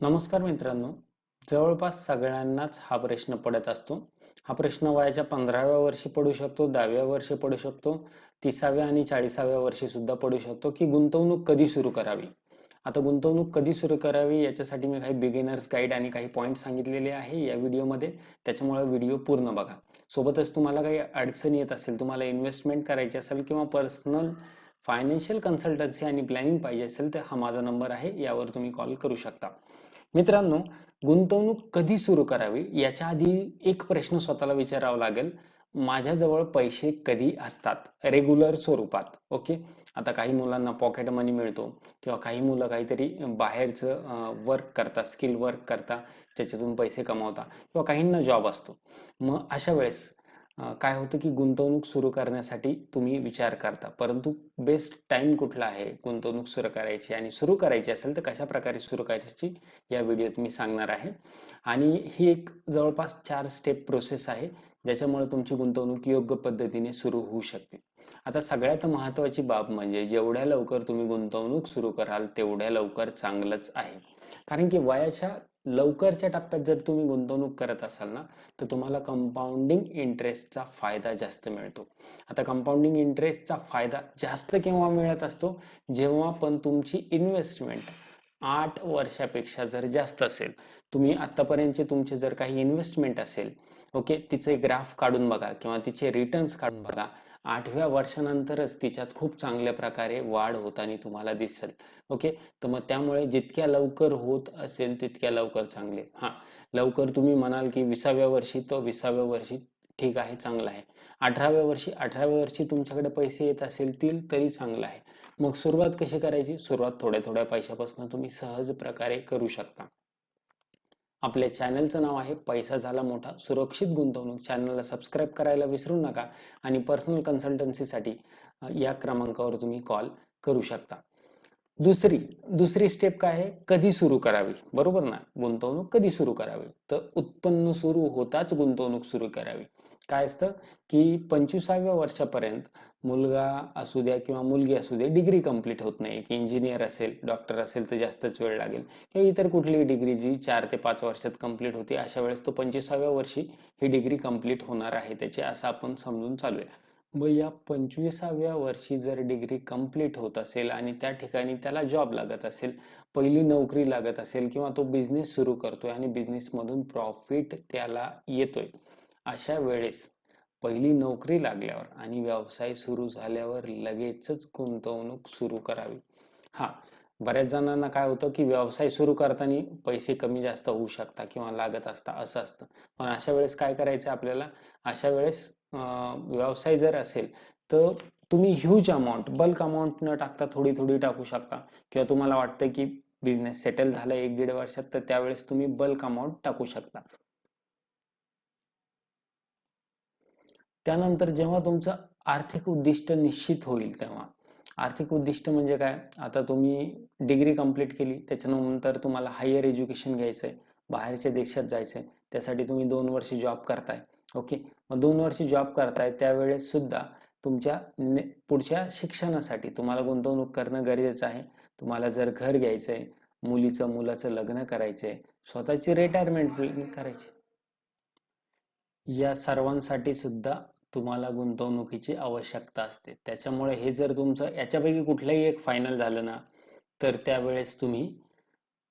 नमस्कार मित्रांनो. जवळपास सगळ्यांनाच हा प्रश्न पडत असतो. हा प्रश्न वयाच्या पंधराव्या वर्षी पडू शकतो दहाव्या वर्षी पडू शकतो तिसाव्या आणि चाळीसाव्या वर्षी सुद्धा पडू शकतो की गुंतवणूक कधी सुरू करावी? आता गुंतवणूक कधी सुरू करावी याच्यासाठी मी काही बिगिनर्स गाईड आणि काही पॉईंट सांगितलेले आहे या व्हिडिओमध्ये. त्याच्यामुळे व्हिडिओ पूर्ण बघा. सोबतच तुम्हाला काही अडचण येत असेल तुम्हाला इन्व्हेस्टमेंट करायची असेल किंवा पर्सनल फायनान्शियल कन्सल्टन्सी आणि प्लॅनिंग पाहिजे असेल तर हा माझा नंबर आहे यावर तुम्ही कॉल करू शकता. मित्रांनो गुंतवणूक कधी सुरू करावी? याच्या आधी एक प्रश्न स्वतःला विचारावा लागेल. माझ्याजवळ पैसे कधी असतात? रेग्युलर स्वरूपात ओके आता काही मुलांना पॉकेट मनी मिळतो किंवा काही मुलं काहीतरी बाहेरचं वर्क करता स्किल वर्क करता ज्याच्यातून पैसे कमावता किंवा काहींना जॉब असतो. मग अशा वेळेस काय होतं की गुंतवणूक सुरू करण्यासाठी तुम्ही विचार करता. परंतु बेस्ट टाइम कुठला आहे? गुंतवणूक सुरू करायची आणि सुरू करायची असेल तर कशा प्रकारे सुरू करायची या व्हिडिओत मी सांगणार आहे. आणि ही एक जवळपास चार स्टेप प्रोसेस आहे ज्याच्यामुळे तुमची गुंतवणूक योग्य पद्धतीने सुरू होऊ शकते. आता सगळ्यात महत्त्वाची बाब म्हणजे जेवढ्या लवकर तुम्ही गुंतवणूक सुरू कराल तेवढ्या लवकर चांगलंच आहे. कारण की वयाच्या लवकरच्या टप्प्यात जर तुम्ही गुंतवणूक करत असाल ना तर तुम्हाला कंपाऊंडिंग इंटरेस्टचा फायदा जास्त मिळतो. आता कंपाऊंडिंग इंटरेस्टचा फायदा जास्त केव्हा मिळत असतो? जेव्हा पण तुमची इन्व्हेस्टमेंट आठ वर्षापेक्षा जर जास्त असेल तुम्ही आतापर्यंतचे तुमचे जर काही इन्व्हेस्टमेंट असेल ओके तिचे ग्राफ काढून बघा किंवा तिचे रिटर्न्स काढून बघा. आठव्या वर्षानंतरच तिच्यात खूप चांगल्या प्रकारे वाढ होताना तुम्हाला दिसेल. ओके? तर मग त्यामुळे जितक्या लवकर होत असेल तितक्या लवकर चांगले. हां. लवकर तुम्ही म्हणाल की विसाव्या वर्षी तो विसाव्या वर्षी ठीक आहे चांगलं आहे. अठराव्या वर्षी अठराव्या वर्षी तुमच्याकडे पैसे येत असतील तरी चांगलं आहे. मग सुरुवात कशी करायची? सुरुवात थोड्या थोड्या पैशापासून तुम्ही सहज प्रकारे करू शकता. आपल्या चॅनलचं नाव आहे पैसा झाला मोठा. सुरक्षित गुंतवणूक. चॅनलला सबस्क्राईब करायला विसरू नका आणि पर्सनल कन्सल्टन्सीसाठी या क्रमांकावर तुम्ही कॉल करू शकता. दुसरी दुसरी स्टेप काय आहे? कधी सुरू करावी? बरोबर ना? गुंतवणूक कधी सुरू करावी? तर उत्पन्न सुरू होताच गुंतवणूक सुरू करावी. काय असतं? की पंचवीसाव्या वर्षापर्यंत मुलगा असू द्या किंवा मुलगी असू द्या डिग्री कंप्लीट होत नाही. की इंजिनियर असेल डॉक्टर असेल तर जास्तच वेळ लागेल. किंवा इतर कुठलीही डिग्री जी चार ते पाच वर्षात कंप्लीट होते अशा वेळेस तो पंचवीसाव्या वर्षी ही डिग्री कंप्लीट होणार आहे. त्याची असं आपण समजून चालूया. मग या पंचवीसाव्या वर्षी जर डिग्री कंप्लीट होत असेल आणि त्या ठिकाणी त्याला जॉब लागत असेल पहिली नोकरी लागत असेल किंवा तो बिझनेस सुरू करतोय आणि बिझनेसमधून प्रॉफिट त्याला येतोय अशा वेळेस पहिली नोकरी लागल्यावर आणि व्यवसाय सुरू झाल्यावर लगेचच गुंतवणूक सुरू करावी. हा बऱ्याच जणांना काय होतं की व्यवसाय सुरू करताना पैसे कमी जास्त होऊ शकतात किंवा लागत असतात असं असतं. पण अशा वेळेस काय करायचं आपल्याला? अशा वेळेस व्यवसाय जर असेल तर तुम्ही ह्यूज अमाऊंट बल्क अमाऊंट न टाकता थोडी थोडी टाकू शकता. किंवा तुम्हाला वाटतं की बिझनेस सेटल झाला एक दीड वर्षात तर त्यावेळेस तुम्ही बल्क अमाऊंट टाकू शकता. त्यानंतर जेव्हा तुमचं आर्थिक उद्दिष्ट निश्चित होईल तेव्हा आर्थिक उद्दिष्ट म्हणजे काय? आता तुम्ही डिग्री कंप्लीट केली त्याच्यानंतर तुम्हाला हायर एज्युकेशन घ्यायचं आहे बाहेरच्या देशात जायचं आहे त्यासाठी तुम्ही दोन वर्ष जॉब करताय ओके मग दोन वर्ष जॉब करताय त्यावेळेस सुद्धा तुमच्या ने- पुढच्या शिक्षणासाठी तुम्हाला गुंतवणूक करणं गरजेचं आहे. तुम्हाला जर घर घ्यायचं आहे मुलीचं मुलाचं लग्न करायचं आहे स्वतःची रिटायरमेंट प्लॅनिंग करायची. या सर्वांसाठी सुद्धा तुम्हाला गुंतवणुकीची आवश्यकता असते. त्याच्यामुळे हे जर तुमचं याच्यापैकी कुठलंही एक फायनल झालं ना तर त्यावेळेस तुम्ही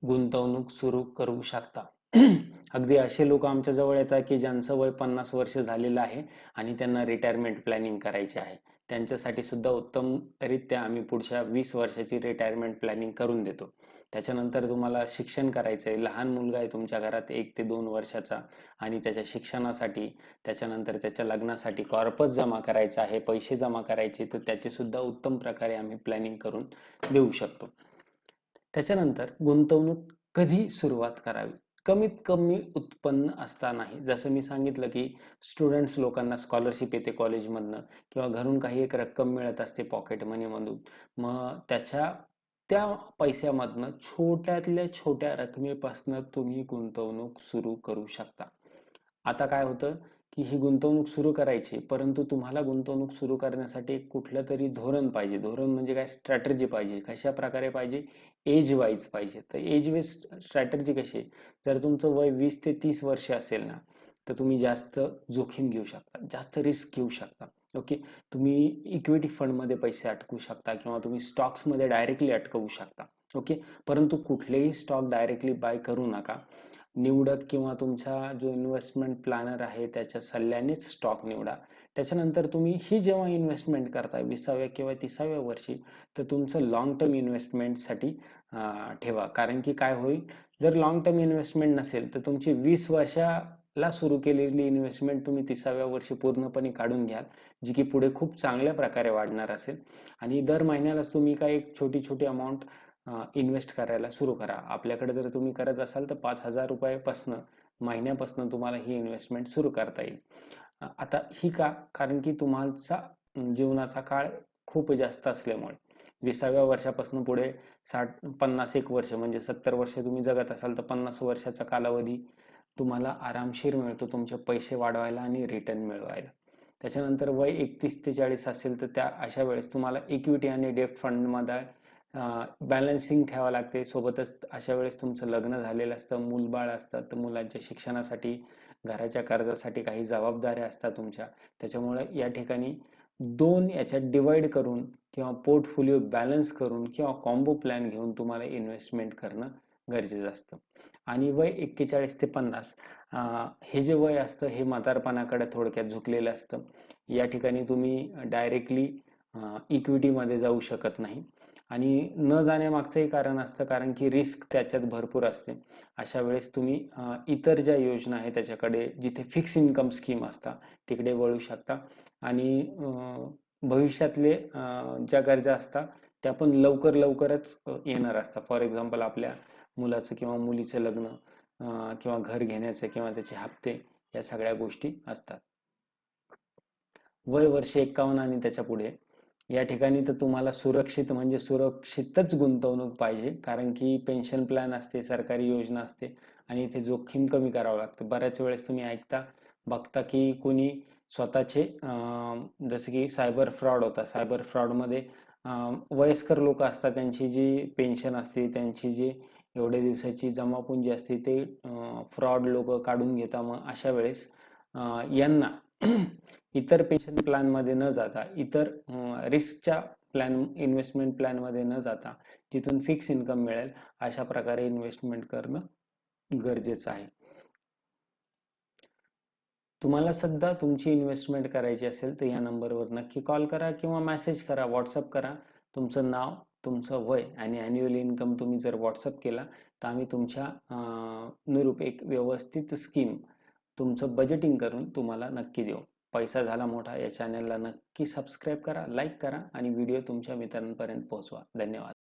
गुंतवणूक सुरू करू शकता. अगदी असे लोक आमच्या जवळ येतात की ज्यांचं वय पन्नास वर्ष झालेलं आहे आणि त्यांना रिटायरमेंट प्लॅनिंग करायची आहे. त्यांच्यासाठी सुद्धा उत्तमरित्या आम्ही पुढच्या वीस वर्षाची रिटायरमेंट प्लॅनिंग करून देतो. त्याच्यानंतर तुम्हाला शिक्षण करायचं आहे लहान मुलगा आहे तुमच्या घरात एक ते दोन वर्षाचा आणि त्याच्या शिक्षणासाठी त्याच्यानंतर त्याच्या लग्नासाठी कॉर्पस जमा करायचा आहे पैसे जमा करायचे तर त्याचे सुद्धा उत्तम प्रकारे आम्ही प्लॅनिंग करून देऊ शकतो. त्याच्यानंतर गुंतवणूक कधी सुरुवात करावी? कमीत कमी उत्पन्न असतानाही जसं मी सांगितलं की स्टुडंट्स लोकांना स्कॉलरशिप येते कॉलेजमधनं किंवा घरून काही एक रक्कम मिळत असते पॉकेट मनीमधून मग त्याच्या त्या पैशामधनं छोट्यातल्या छोट्या रकमेपासनं तुम्ही गुंतवणूक सुरू करू शकता. आता काय होतं की ही गुंतवणूक सुरू करायची परंतु तुम्हाला गुंतवणूक सुरू करण्यासाठी कुठलं तरी धोरण पाहिजे. धोरण म्हणजे काय? स्ट्रॅटर्जी पाहिजे. कशा प्रकारे पाहिजे? एज वाईज पाहिजे. तर एज वेज स्ट्रॅटर्जी कशी आहे? जर तुमचं वय वीस ते तीस वर्ष असेल ना तर तुम्ही जास्त जोखीम घेऊ शकता जास्त रिस्क घेऊ शकता. ओके? तुम्ही इक्विटी फंडमध्ये पैसे अटकू शकता किंवा तुम्ही स्टॉक्समध्ये डायरेक्टली अटकवू शकता. ओके? परंतु कुठलेही स्टॉक डायरेक्टली बाय करू नका. निवडक किंवा तुमचा जो इन्व्हेस्टमेंट प्लॅनर आहे त्याच्या सल्ल्यानेच स्टॉक निवडा. त्याच्यानंतर तुम्ही ही जेव्हा इन्व्हेस्टमेंट करताय विसाव्या किंवा तिसाव्या वर्षी तर तुमचं लॉंग टर्म इन्व्हेस्टमेंटसाठी ठेवा. कारण की काय होईल? जर लॉंग टर्म इन्व्हेस्टमेंट नसेल तर तुमची वीस वर्षाला सुरू केलेली इन्व्हेस्टमेंट तुम्ही तिसाव्या वर्षी पूर्णपणे काढून घ्याल जी की पुढे खूप चांगल्या प्रकारे वाढणार असेल. आणि दर महिन्यालाच तुम्ही काय एक छोटी छोटी अमाऊंट इन्व्हेस्ट करायला सुरू करा. आपल्याकडे जर तुम्ही करत असाल तर पाच हजार रुपयापासनं महिन्यापासून तुम्हाला ही इन्व्हेस्टमेंट सुरू करता येईल. आता ही का? कारण की तुम्हाचा जीवनाचा काळ खूप जास्त असल्यामुळे. विसाव्या वर्षापासून पुढे साठ पन्नास एक वर्ष म्हणजे सत्तर वर्ष तुम्ही जगत असाल तर पन्नास वर्षाचा कालावधी तुम्हाला आरामशीर मिळतो तुमचे पैसे वाढवायला आणि रिटर्न मिळवायला. त्याच्यानंतर वय एकतीस ते चाळीस असेल तर त्या अशा वेळेस तुम्हाला इक्विटी आणि डेप्ट फंडमध्ये बॅलन्सिंग ठेवावं लागते. सोबतच अशा वेळेस तुमचं लग्न झालेलं असतं मूलबाळ असतं तर मुलांच्या शिक्षणासाठी घराच्या कर्जासाठी काही जबाबदाऱ्या असतात तुमच्या. त्याच्यामुळे या ठिकाणी दोन याच्यात डिवाइड करून किंवा पोर्टफोलिओ बॅलन्स करून किंवा कॉम्बो प्लॅन घेऊन तुम्हाला इन्व्हेस्टमेंट करणं गरजेचं असतं. आणि वय एक्केचाळीस ते पन्नास हे जे वय असतं हे म्हातारपणाकडे थोडक्यात झुकलेलं असतं. या ठिकाणी तुम्ही डायरेक्टली इक्विटीमध्ये जाऊ शकत नाही. आणि न जाण्यामागचंही कारण असतं कारण की रिस्क त्याच्यात भरपूर असते. अशा वेळेस तुम्ही इतर ज्या योजना आहे त्याच्याकडे जिथे फिक्स इन्कम स्कीम असतात तिकडे वळू शकता. आणि भविष्यातले ज्या गरजा असतात त्या पण लवकर लवकरच येणार असतात. फॉर एक्झाम्पल आपल्या मुलाचं किंवा मुलीचं लग्न किंवा घर घेण्याचे किंवा त्याचे हप्ते या सगळ्या गोष्टी असतात. वय वर्ष एक्कावन्न आणि त्याच्या पुढे या ठिकाणी तर तुम्हाला सुरक्षित म्हणजे सुरक्षितच गुंतवणूक पाहिजे. कारण की पेन्शन प्लॅन असते सरकारी योजना असते आणि इथे जोखीम कमी करावं लागतं. बऱ्याच वेळेस तुम्ही ऐकता बघता की कोणी स्वतःचे जसं की सायबर फ्रॉड होता. सायबर फ्रॉडमध्ये वयस्कर लोक असतात त्यांची जी पेन्शन असते त्यांची जी एवढ्या दिवसाची जमापुंजी असते ते फ्रॉड लोक काढून घेतात मग अशा वेळेस यांना इतर पेन्शन प्लॅनमध्ये न जाता इतर रिस्कच्या प्लॅन इन्व्हेस्टमेंट प्लॅनमध्ये न जाता जिथून फिक्स इन्कम मिळेल अशा प्रकारे इन्व्हेस्टमेंट करणं गरजेचं आहे. तुम्हाला सध्या तुमची इन्व्हेस्टमेंट करायची असेल तर या नंबरवर नक्की कॉल करा किंवा मेसेज करा व्हॉट्सअप करा. तुमचं नाव तुमचं वय आणि ॲन्युअल इन्कम तुम्ही जर व्हॉट्सअप केला तर आम्ही तुमच्या निरूप अनुरूप एक व्यवस्थित स्कीम तुमचं बजेटिंग करून तुम्हाला नक्की देऊ. पैसा झाला मोठा या चॅनलला नक्की सबस्क्राईब करा लाईक करा आणि व्हिडिओ तुमच्या मित्रांपर्यंत पोहोचवा. धन्यवाद.